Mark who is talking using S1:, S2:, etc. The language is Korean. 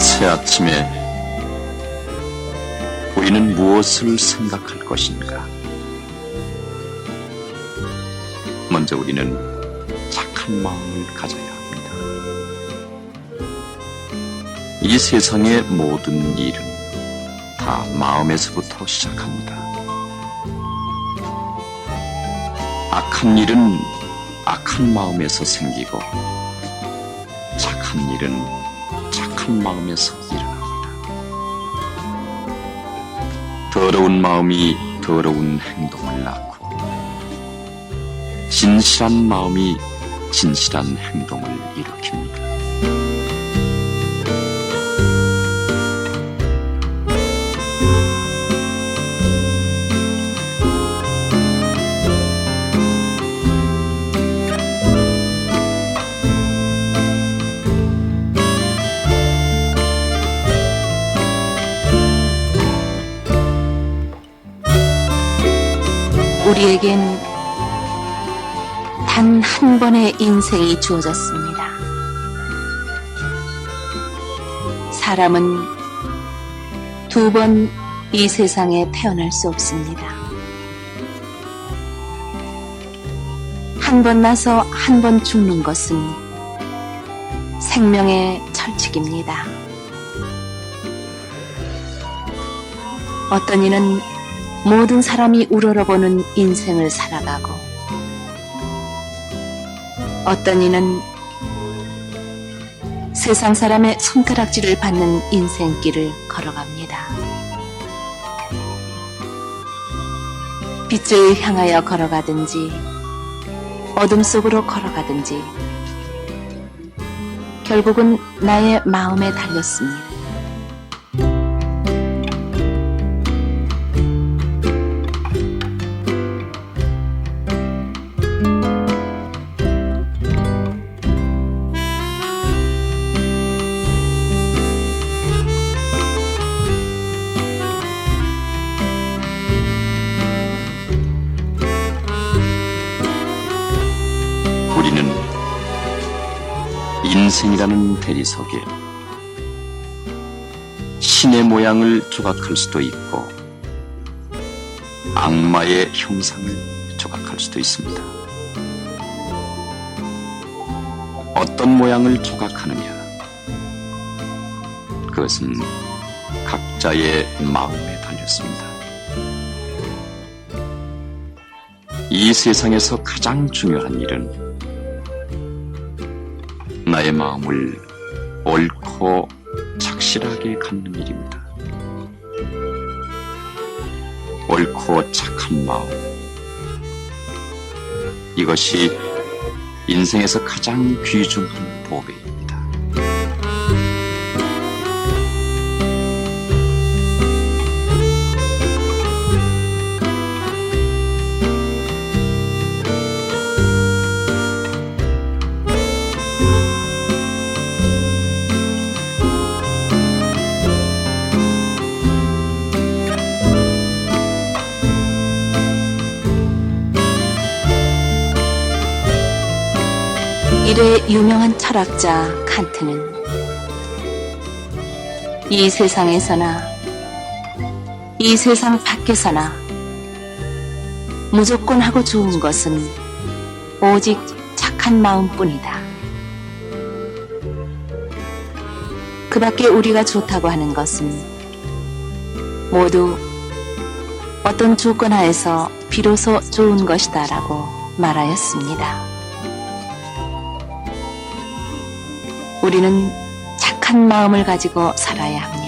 S1: 새 아침에 우리는 무엇을 생각할 것인가? 먼저 우리는 착한 마음을 가져야 합니다. 이 세상의 모든 일은 다 마음에서부터 시작합니다. 악한 일은 악한 마음에서 생기고 착한 일은 착한 마음에서 일어납니다. 더러운 마음이 더러운 행동을 낳고 진실한 마음이 진실한 행동을 일으킵니다.
S2: 우리에겐 단 한 번의 인생이 주어졌습니다. 사람은 두 번 이 세상에 태어날 수 없습니다. 한 번 나서 한 번 죽는 것은 생명의 철칙입니다. 어떤 이는 모든 사람이 우러러보는 인생을 살아가고 어떤 이는 세상 사람의 손가락질을 받는 인생길을 걸어갑니다. 빛을 향하여 걸어가든지 어둠 속으로 걸어가든지 결국은 나의 마음에 달렸습니다.
S1: 인생이라는 대리석에 신의 모양을 조각할 수도 있고 악마의 형상을 조각할 수도 있습니다. 어떤 모양을 조각하느냐? 그것은 각자의 마음에 달렸습니다. 이 세상에서 가장 중요한 일은 나의 마음을 옳고 착실하게 갖는 일입니다. 옳고 착한 마음. 이것이 인생에서 가장 귀중한 보배입니다.
S2: 이래 유명한 철학자 칸트는 이 세상에서나 이 세상 밖에서나 무조건 하고 좋은 것은 오직 착한 마음뿐이다. 그 밖에 우리가 좋다고 하는 것은 모두 어떤 조건 하에서 비로소 좋은 것이다라고 말하였습니다. 우리는 착한 마음을 가지고 살아야 합니다.